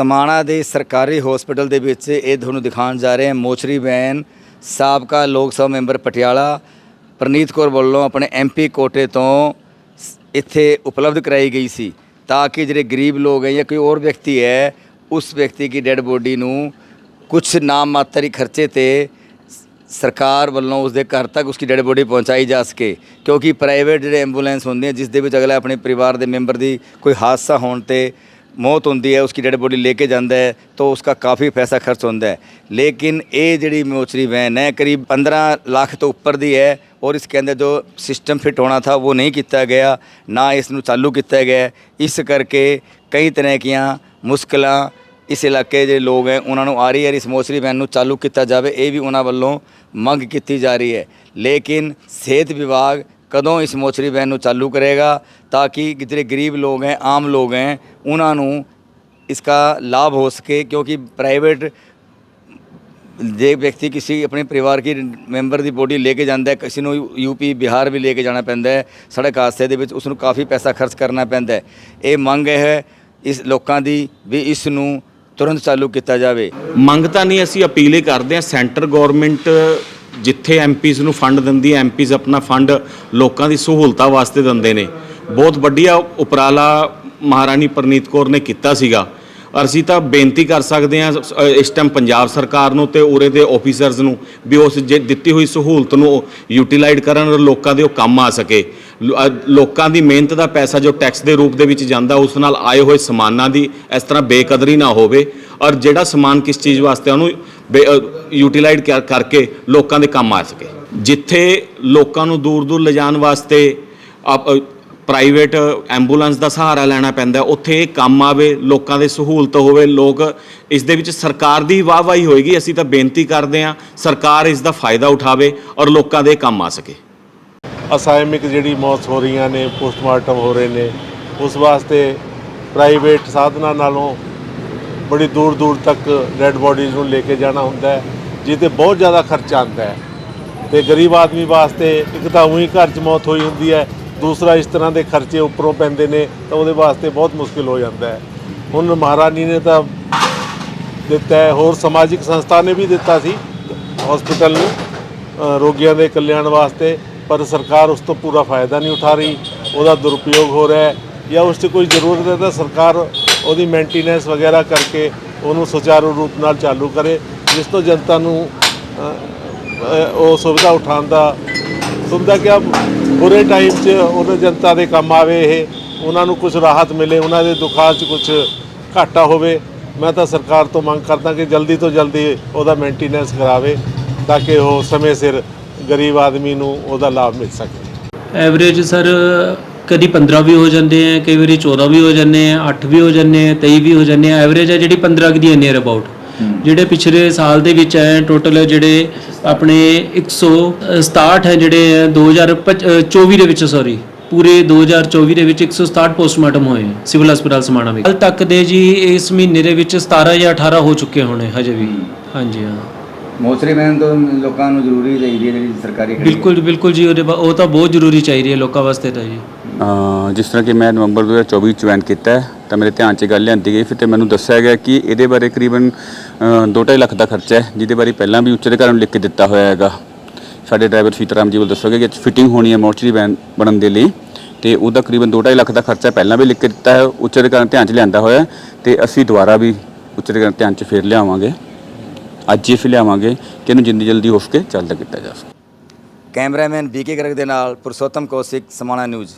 ਸਮਾਣਾ ਦੇ ਸਰਕਾਰੀ ਹਸਪੀਟਲ ਦੇ ਵਿੱਚ ਇਹ ਤੁਹਾਨੂੰ ਦਿਖਾਉਣ ਜਾ ਰਹੇ ਹਾਂ। ਮੋਚਰੀ ਵੈਨ ਸਾਬਕਾ ਲੋਕ ਸਭਾ ਮੈਂਬਰ ਪਟਿਆਲਾ ਪ੍ਰਨੀਤ ਕੌਰ ਵੱਲੋਂ ਆਪਣੇ ਐਮਪੀ ਕੋਟੇ ਤੋਂ ਸ- ਇੱਥੇ ਉਪਲਬਧ ਕਰਾਈ ਗਈ ਸੀ ਤਾਂ ਕਿ ਜਿਹੜੇ ਗਰੀਬ ਲੋਕ ਹੈ ਜਾਂ ਕੋਈ ਹੋਰ ਵਿਅਕਤੀ ਹੈ, ਉਸ ਵਿਅਕਤੀ ਦੀ ਡੈੱਡ ਬੋਡੀ ਨੂੰ ਕੁਝ ਨਾਮ ਮਾਤਰ ਹੀ ਖਰਚੇ ਤੇ ਸਰਕਾਰ ਵੱਲੋਂ ਉਸਦੇ ਘਰ ਤੱਕ ਉਸकी ਡੈਡ ਬੋਡੀ ਪਹੁੰਚਾਈ ਜਾ ਸਕੇ। ਕਿਉਂਕਿ ਪ੍ਰਾਈਵੇਟ ਜਿਹੜੇ ਐਂਬੂਲੈਂਸ ਹੁੰਦੇ ਆ, ਜਿਸ ਦੇ ਵਿੱਚ ਅਗਲਾ ਆਪਣੇ ਪਰਿਵਾਰ ਦੇ ਮੈਂਬਰ ਦੀ ਕੋਈ ਹਾਦਸਾ ਹੋਣ ਤੇ ਮੌਤ ਹੁੰਦੀ ਹੈ ਉਸकी डेड ਲੈ ਕੇ ਜਾਂਦਾ ਹੈ, ਤਾਂ ਉਸका ਕਾਫੀ ਪੈਸਾ ਖਰਚ ਹੁੰਦਾ ਹੈ। ਲੇਕਿन ਇਹ ਜਿਹੜੀ ਮੋਚਰੀ ਵੈਨ ਹੈ, ਕਰੀਬ 15 ਲੱਖ ਤੋਂ ਉੱਪਰ ਦੀ ਹੈ ਔਰ और इसके ਜੋ ਸਿਸਟਮ सिस्टम ਹੋਣਾ ਥਾ, ਉਹ ਨਹੀਂ ਕੀਤਾ ਗਿਆ, ਨਾ ਇਸ ਨੂੰ ਚਾਲੂ ਕੀਤਾ ਗਿਆ। ਇਸ ਕਰਕੇ ਕਈ ਤਰ੍ਹਾਂ ਦੀਆਂ ਮੁਸ਼ਕਲਾਂ ਇਸ ਇਲਾਕੇ ਦੇ ਲੋਕ ਹੈ, ਉਹਨਾਂ ਨੂੰ ਆ ਰਹੀ ਹੈ, ਇਸ ਮੋਸਰੀ ਵੈਨ ਨੂੰ ਚਾਲੂ ਕੀਤਾ ਜਾਵੇ, ਇਹ ਵੀ ਉਹਨਾਂ ਵੱਲੋਂ ਮੰਗ ਕੀਤੀ ਜਾ ਰਹੀ ਹੈ। ਲੇਕਿਨ ਸਿਹਤ ਵਿਭਾਗ ਕਦੋਂ ਇਸ ਮੋਚਰੀ ਵੈਨ ਨੂੰ ਚਾਲੂ ਕਰੇਗਾ ਤਾਂ ਕਿ ਜਿਹੜੇ ਗਰੀਬ ਲੋਕ ਹੈ ਆਮ ਲੋਕ ਹੈ ਉਹਨਾਂ ਨੂੰ इसका लाभ हो सके क्योंकि प्राइवेट ਜੇ ਵਿਅਕਤੀ ਕਿਸੇ ਆਪਣੇ ਪਰਿਵਾਰ ਕੀ ਮੈਂਬਰ ਦੀ ਬੋਡੀ ਲੈ ਕੇ ਜਾਂਦਾ ਹੈ ਕਿਸੇ ਨੂੰ ਯੂਪੀ ਬਿਹਾਰ ਵੀ ਲੈ ਕੇ ਜਾਣਾ ਪੈਂਦਾ ਹੈ ਸੜਕ ਹਾਦਸੇ ਦੇ ਵਿੱਚ ਉਸ ਨੂੰ ਕਾਫੀ ਪੈਸਾ ਖਰਚ ਕਰਨਾ ਪੈਂਦਾ ਹੈ ਇਹ ਮੰਗ ਹੈ ਇਸ ਲੋਕਾਂ ਦੀ ਵੀ ਇਸ ਨੂੰ ਤੁਰੰਤ ਚਾਲੂ ਕੀਤਾ ਜਾਵੇ ਮੰਗ ਤਾਂ ਨਹੀਂ ਅਸੀਂ ਅਪੀਲ ਹੀ ਕਰਦੇ ਹਾਂ ਸੈਂਟਰ ਗਵਰਨਮੈਂਟ ਜਿੱਥੇ ਐਮਪੀਜ਼ ਨੂੰ ਫੰਡ ਦਿੰਦੀ ਹੈ, ਐਮਪੀਜ਼ ਆਪਣਾ ਫੰਡ ਲੋਕਾਂ ਦੀ ਸਹੂਲਤਾਂ ਵਾਸਤੇ ਦਿੰਦੇ ਨੇ। ਬਹੁਤ ਵੱਡੀਆ ਉਪਰਾਲਾ ਮਹਾਰਾਣੀ ਪ੍ਰਨੀਤ ਕੌਰ ਨੇ ਕੀਤਾ ਸੀਗਾ। ਔਰ ਅਸੀਂ ਤਾਂ ਬੇਨਤੀ ਕਰ ਸਕਦੇ ਹਾਂ, ਇਸ ਟਾਈਮ ਪੰਜਾਬ ਸਰਕਾਰ ਨੂੰ ਤੇ ਉਰੇ ਦੇ ਆਫੀਸਰਸ ਨੂੰ ਵੀ ਉਸ ਜੇ ਦਿੱਤੀ ਹੋਈ ਸਹੂਲਤ ਨੂੰ ਯੂਟਿਲਾਈਜ਼ ਕਰਨ ਔਰ ਲੋਕਾਂ ਦੇ ਉਹ ਕੰਮ ਆ ਸਕੇ। ਲੋਕਾਂ ਦੀ ਮਿਹਨਤ ਦਾ ਪੈਸਾ ਜੋ ਟੈਕਸ ਦੇ ਰੂਪ ਦੇ ਵਿੱਚ ਜਾਂਦਾ, ਉਸ ਨਾਲ ਆਏ ਹੋਏ ਸਮਾਨਾਂ ਦੀ ਇਸ ਤਰ੍ਹਾਂ ਬੇਕਦਰੀ ਨਾ ਹੋਵੇ। ਔਰ ਜਿਹੜਾ ਸਮਾਨ ਕਿਸ ਚੀਜ਼ ਵਾਸਤੇ ਉਹਨੂੰ ਯੂਟਿਲਾਈਜ਼ ਕਰਕੇ ਲੋਕਾਂ ਦੇ ਕੰਮ ਆ ਸਕੇ। ਜਿੱਥੇ ਲੋਕਾਂ ਨੂੰ ਦੂਰ ਦੂਰ ਲਿਜਾਣ ਵਾਸਤੇ ਆਪ- ਪ੍ਰਾਈਵੇਟ ਐਂਬੂਲੈਂਸ ਦਾ ਸਹਾਰਾ ਲੈਣਾ ਪੈਂਦਾ ਉੱਥੇ ਇਹ ਕੰਮ ਆਵੇ, ਲੋਕਾਂ ਦੇ ਸਹੂਲਤ ਹੋਵੇ, ਲੋਕ ਇਸ ਦੇ ਵਿੱਚ ਸਰਕਾਰ ਦੀ ਵਾਹਵਾਹੀ ਹੋਏਗੀ, ਅਸੀਂ ਤਾਂ ਬੇਨਤੀ ਕਰਦੇ ਹਾਂ, ਸਰਕਾਰ ਇਸ ਦਾ ਫਾਇਦਾ ਉਠਾਵੇ ਔਰ ਲੋਕਾਂ ਦੇ ਕੰਮ ਆ ਸਕੇ। ਅਸਾਇਮਿਕ ਜਿਹੜੀ ਮੌਤ ਹੋ ਰਹੀਆਂ ਨੇ, ਪੋਸਟਮਾਰਟਮ ਹੋ ਰਹੇ ਨੇ, ਉਸ ਵਾਸਤੇ ਪ੍ਰਾਈਵੇਟ ਸਾਧਨਾਂ ਨਾਲੋਂ ਬੜੀ ਦੂਰ ਦੂਰ ਤੱਕ ਡੈੱਡ ਬੋਡੀਜ਼ ਨੂੰ ਲੈ ਕੇ ਜਾਣਾ ਹੁੰਦਾ ਹੈ, ਜਿਹਦੇ ਬਹੁਤ ਜ਼ਿਆਦਾ ਖਰਚਾ ਆਉਂਦਾ ਹੈ। ਤੇ ਗਰੀਬ ਆਦਮੀ ਵਾਸਤੇ ਇੱਕ ਤਾਂ ਉਹੀ ਘਰ 'ਚ ਮੌਤ ਹੋਈ ਹੁੰਦੀ ਹੈ, ਦੂਸਰਾ ਇਸ ਤਰ੍ਹਾਂ ਦੇ ਖਰਚੇ ਉੱਪਰੋਂ ਪੈਂਦੇ ਨੇ, ਤਾਂ ਉਹਦੇ ਵਾਸਤੇ ਬਹੁਤ ਮੁਸ਼ਕਿਲ ਹੋ ਜਾਂਦਾ ਹੈ। ਹੁਣ ਮਹਾਰਾਣੀ ਨੇ ਤਾਂ ਦਿੱਤਾ ਹੈ, ਹੋਰ ਸਮਾਜਿਕ ਸੰਸਥਾ ਨੇ ਵੀ ਦਿੱਤਾ ਸੀ ਹਸਪੀਟਲ ਨੂੰ ਰੋਗੀਆਂ ਦੇ ਕਲਿਆਣ ਵਾਸਤੇ, ਪਰ ਸਰਕਾਰ ਉਸ ਤੋਂ ਪੂਰਾ ਫਾਇਦਾ ਨਹੀਂ ਉਠਾ ਰਹੀ, ਉਹਦਾ ਦੁਰਉਪਯੋਗ ਹੋ ਰਿਹਾ ਹੈ, ਜਾਂ ਉਸ 'ਚ ਕੋਈ ਜ਼ਰੂਰਤ ਹੈ ਤਾਂ ਸਰਕਾਰ ਉਹਦੀ ਮੇਨਟੇਨੈਂਸ ਵਗੈਰਾ ਕਰਕੇ ਉਹਨੂੰ ਸੁਚਾਰੂ ਰੂਪ ਨਾਲ ਚਾਲੂ ਕਰੇ, ਜਿਸ ਤੋਂ ਜਨਤਾ ਨੂੰ ਉਹ ਸੁਵਿਧਾ ਉਠਾਉਣ ਦਾ ਸੁਵਿਧਾ ਕਿ ਬੁਰੇ ਟਾਈਮ 'ਚ ਉਹਨਾਂ ਜਨਤਾ ਦੇ ਕੰਮ ਆਵੇ ਇਹ, ਉਹਨਾਂ ਨੂੰ ਕੁਝ ਰਾਹਤ ਮਿਲੇ, ਉਹਨਾਂ ਦੇ ਦੁੱਖਾਂ 'ਚ ਕੁਝ ਘਾਟਾ ਹੋਵੇ, ਮੈਂ ਤਾਂ ਸਰਕਾਰ ਤੋਂ ਮੰਗ ਕਰਦਾ ਕਿ ਜਲਦੀ ਤੋਂ ਜਲਦੀ ਉਹਦਾ ਮੇਨਟੇਨੈਂਸ ਕਰਾਵੇ, ਤਾਂ ਕਿ ਉਹ ਸਮੇਂ ਸਿਰ ਗਰੀਬ ਆਦਮੀ ਨੂੰ ਉਹਦਾ ਲਾਭ ਮਿਲ ਸਕੇ। ਐਵਰੇਜ ਸਰ ਕਦੀ 15 ਵੀ ਹੋ ਜਾਂਦੇ ਆ ਕਈ ਵਾਰੀ 14 ਵੀ ਹੋ ਜਾਂਦੇ ਆ 8 ਵੀ ਹੋ ਜਾਂਦੇ ਆ 23 ਵੀ ਹੋ ਜਾਂਦੇ ਆ। ਐਵਰੇਜ ਹੈ ਜਿਹੜੀ 15 ਕੁ ਦੀ ਨੀਅਰ ਅਬਾਊਟ ਜਿਹੜੇ ਪਿਛਲੇ ਸਾਲ ਦੇ ਵਿੱਚ ਹੈ ਟੋਟਲ ਜਿਹੜੇ ਆਪਣੇ 167 ਹੈ ਜਿਹੜੇ 2024 ਦੇ ਵਿੱਚ ਸੌਰੀ ਪੂਰੇ 2024 ਦੇ ਵਿੱਚ 167 ਪੋਸਟਮਾਰਟਮ ਹੋਏ ਸਿਵਲ ਹਸਪਤਾਲ ਸਮਾਣਾ ਵਿੱਚ ਹਾਲ ਤੱਕ ਦੇ ਜੀ ਇਸ ਮਹੀਨੇ ਦੇ ਵਿੱਚ 17 ਜਾਂ 18 ਹੋ ਚੁੱਕੇ ਹੋਣੇ ਹਜੇ ਵੀ। ਹਾਂਜੀ ਹਾਂ। ਮੋਚਰੀ ਵੈਨ ਤੋਂ ਲੋਕਾਂ ਨੂੰ ਜ਼ਰੂਰੀ ਚਾਹੀਦੀ ਹੈ ਜਿਹੜੀ ਸਰਕਾਰੀ। ਬਿਲਕੁਲ ਬਿਲਕੁਲ ਜੀ ਉਹਦੇ ਉਹ ਤਾਂ ਬਹੁਤ ਜ਼ਰੂਰੀ ਚਾਹੀਦੀ ਹੈ ਲੋਕਾਂ ਵਾਸਤੇ ਤਾਂ ਜੀ। ਜਿਸ ਤਰ੍ਹਾਂ ਕਿ ਮੈਂ ਨਵੰਬਰ 2024 ਚ ਜੁਆਇਨ ਕੀਤਾ ਹੈ, ਤਾਂ ਮੇਰੇ ਧਿਆਨ 'ਚ ਗੱਲ ਲਿਆਂਦੀ ਗਈ। ਫਿਰ ਤੇ ਮੈਨੂੰ ਦੱਸਿਆ ਗਿਆ ਕਿ ਇਹਦੇ ਬਾਰੇ ਕਰੀਬਨ 2.5 ਲੱਖ ਦਾ ਖਰਚਾ ਹੈ, ਜਿਹਦੇ ਬਾਰੇ ਪਹਿਲਾਂ ਵੀ ਉੱਚ ਅਧਿਕਾਰੀਆਂ ਨੂੰ ਲਿਖ ਕੇ ਦਿੱਤਾ ਹੋਇਆ ਹੈਗਾ। ਸਾਡੇ ਡਰਾਈਵਰ ਸੀਤਾਰਾਮ ਜੀ ਵੱਲ ਦੱਸੋਗੇ ਕਿ ਫਿਟਿੰਗ ਹੋਣੀ ਹੈ ਮੋਰਚਰੀ ਵੈਨ ਬਣਨ ਦੇ ਲਈ। ਤੇ ਉਹਦਾ ਕਰੀਬਨ 2.5 ਲੱਖ ਦਾ ਖਰਚਾ ਪਹਿਲਾਂ ਵੀ ਲਿਖ ਕੇ ਦਿੱਤਾ ਹੈ, ਉੱਚ ਅਧਿਕਾਰੀਆਂ ਧਿਆਨ 'ਚ ਲਿਆਂਦਾ ਹੋਇਆ ਹੈ। ਤੇ ਅਸੀਂ ਦੁਬਾਰਾ ਵੀ ਉੱਚ ਅਧਿਕਾਰੀਆਂ ਧਿਆਨ 'ਚ ਫੇਰ ਲਿਆਵਾਂਗੇ। ਅੱਜ ਹੀ ਫਿਰ ਲਿਆਵਾਂਗੇ ਕਿ ਇਹਨੂੰ ਜਿੰਨੀ ਜਲਦੀ ਹੋ ਸਕੇ ਚੱਲਦਾ ਕੀਤਾ ਜਾ ਸਕੇ। ਕੈਮਰਾਮੈਨ ਬੀਕੇ ਗਰਗ ਦੇ ਨਾਲ ਪੁਰਸ਼ੋਤਮ ਕੌਸ਼ਿਕ, ਸਮਾਣਾ ਨਿਊਜ਼।